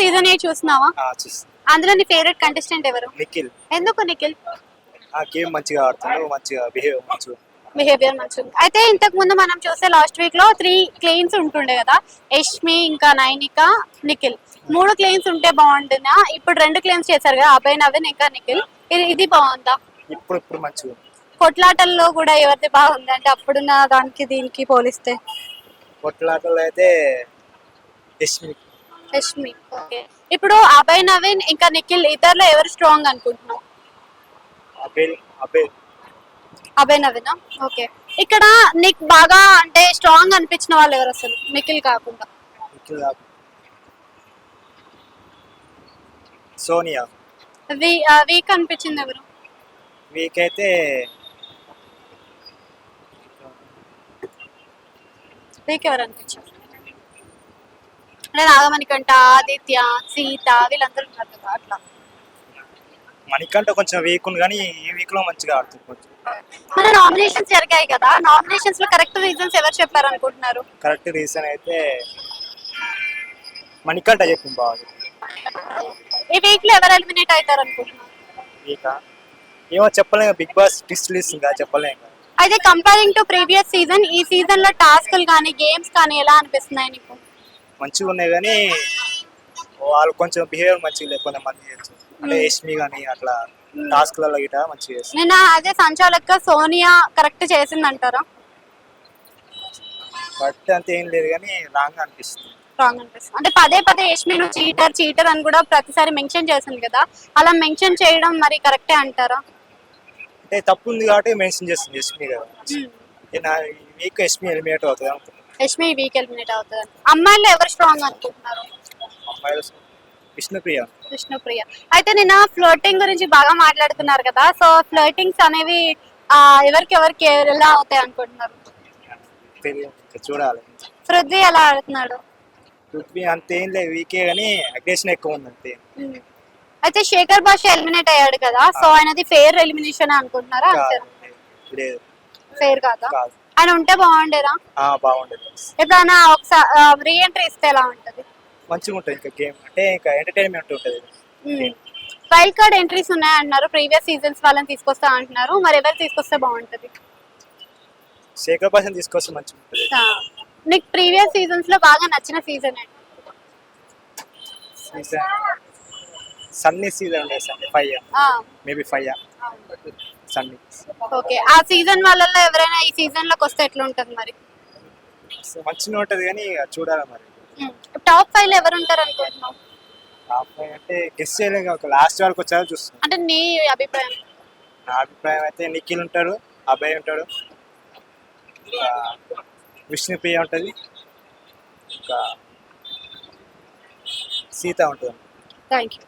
Season eight చూస్తున్నావా? అందులో నీ ఫేవరెట్ కంటెస్టెంట్ ఎవరు? నిఖిల్. ఎందుకు నిఖిల్? ఆ గేమ్ మంచిగా ఆడుతున్నాడు మంచిగా బిహేవ్ మంచిగా బిహేవియర్ మంచిది అయితే ఇంతకు ముందు మనం చూస్తే లాస్ట్ వీక్లో త్రీ క్లెయిన్స్ ఉంటుండే కదా యష్మి ఇంకా నైనిక నిఖిల్. మూడు క్లెయిన్స్ ఉంటే బాగుంటుందా? ఇప్పుడు రెండు క్లెయిమ్స్ చేశారు కదా అభయ్ నవీన్ ఇంకా నిఖిల్. ఇది ఇది బాగుందా? ఇప్పుడు ఇప్పుడు మంచిగా కొట్లాటల్లో కూడా ఎవరిది బాగుంది? అంటే అప్పుడున్న దానికి దీనికి పోలిస్తే. కొట్లాటలో అయితే యష్మి యష్మి ఓకే ఇప్పుడు అభయ్ నవీన్ ఇంకా నిఖిల్ ఇద్దరులో ఎవరు స్ట్రాంగ్ అనుకుంటున్నావు? అభయ్ నవీన్? ఓకే ఇక్కడ నీకు బాగా అంటే స్ట్రాంగ్ అనిపించిన వాళ్ళు ఎవరు అసలు? నిఖిల్ కాకుండా. సోనియా. వీక్ అనిపించింది ఎవరు? వీక్ అయితే వీక్ ఎవరు అనిపించారు? అంటే నాగమణికంట ఆదిత్య సీత వీళ్ళందరూ ఉన్నారు కదా అట్లా. మనకంటే కొంచెం వీక్ ఉంది కానీ ఈ వీక్లో మంచిగా ఆడుతుంది కొంచెం మన నామినేషన్స్ జరిగాయి కదా నామినేషన్స్లో కరెక్ట్ రీజన్స్ ఎవరు చెప్పారు అనుకుంటున్నారు కరెక్ట్ రీజన్ అయితే మణికంట చెప్పింది బాగా. ఈ వీక్లో ఎవరు ఎలిమినేట్ అవుతారు అనుకుంటున్నారు వీక ఏమో చెప్పలేము బిగ్ బాస్ ట్విస్ట్ ఇస్తుంది చెప్పలేము. అయితే కంపేరింగ్ టు ప్రీవియస్ సీజన్ ఈ సీజన్లో టాస్క్లు కానీ గేమ్స్ కానీ ఎలా అనిపిస్తున్నాయి నీకు? మంచిగా ఉన్నాయి కానీ వాళ్ళు కొంచెం బిహేవియర్ మంచిగా లేదు కొంతమంది చేయొచ్చు. అంటే యష్మి కానీ అట్లా టాస్క్లలో గిట మంచిగా చేస్తారు నిన్న అదే సంచాలక సోనియా కరెక్ట్ చేసిందంటారా? బట్ అంత ఏం లేదు కానీ రాంగ్ అనిపిస్తుంది. రాంగ్ అనిపిస్తుంది. అంటే పదే పదే యష్మి నువ్వు చీటర్ చీటర్ అని కూడా ప్రతిసారి మెన్షన్ చేసింది కదా. అలా మెన్షన్ చేయడం మరి కరెక్టే అంటారా? అంటే తప్పు ఉంది కాబట్టి మెన్షన్ చేస్తుంది యష్మి కదా నా వీక్ యష్మి ఎలిమినేట్ అవుతుంది అనుకుంటున్నాను యష్మి వీక్ ఎలిమినేట్ అవుతుంది. అమ్మాయిలు ఎవరు స్ట్రాంగ్ అనుకుంటున్నారు? విష్ణుప్రియ. విష్ణుప్రియ. అయితే నిన్న ఫ్లోటింగ్ గురించి బాగా మాట్లాడుతున్నారు కదా సో ఫ్లోటింగ్స్ అనేవి ఎవరికి ఎవరికి ఎలా అవుతాయి అనుకుంటున్నారు? చూడాలి. పృథ్వీ ఎలా ఆడుతున్నాడు? పృథ్వీ అంత లేదు వీకే కానీ అగ్రెషన్ ఎక్కువ ఉంది అంతే. అయితే శేఖర్ భాష ఎలిమినేట్ అయ్యాడు కదా సో ఆయనది ఫేర్ ఎలిమినేషన్ అనుకుంటున్నారా? ఫేర్ కాదా. ఆయన ఉంటే బాగుండేరా ఆ, బాగుండదు. ఎప్పుడైనా ఒకసారి రీఎంట్రీ ఇస్తే ఎలా ఉంటది? మంచిగా ఉంటుంది ఇంకా గేమ్. అంటే ఇంకా ఎంటర్టైన్మెంట్ ఉంటుంది. వైల్డ్ కార్డ్ ఎంట్రీస్ ఉన్నాయన్నారు. ప్రీవియస్ సీజన్స్ వాళ్ళని తీసుకొస్తా అంటున్నారు. మరి ఎవరు తీసుకొస్తే బాగుంటది? శేఖర్ భాషను తీసుకొస్తే మంచిగా ఉంటుంది. నీకు ప్రీవియస్ సీజన్స్లో బాగా నచ్చిన సీజన్ ఏంటి? సీజన్ సన్నీ సీజన్ ఉండేది Sunny five maybe five Sunny okay. ఆ సీజన్ వాళ్ళల్లో ఎవరైనా ఈ సీజన్లోకి వస్తే ఎట్లా ఉంటది మరి మంచిగా ఉంటుంది కానీ చూడాలి మరి. టాప్ ఫైవ్లో ఎవరు ఉంటారు అనుకుంటున్నావు? టాప్ ఫైవ్ అంటే గెస్ట్ చేయలేము ఒక లాస్ట్ వరకు వచ్చారో చూస్తాం. అంటే నీ అభిప్రాయం? నా అభిప్రాయం అయితే నిఖిల్ ఉంటాడు అభయ్ ఉంటాడు విష్ణుప్రియ ఉంటుంది ఇంకా సీత ఉంటుంది. Thank you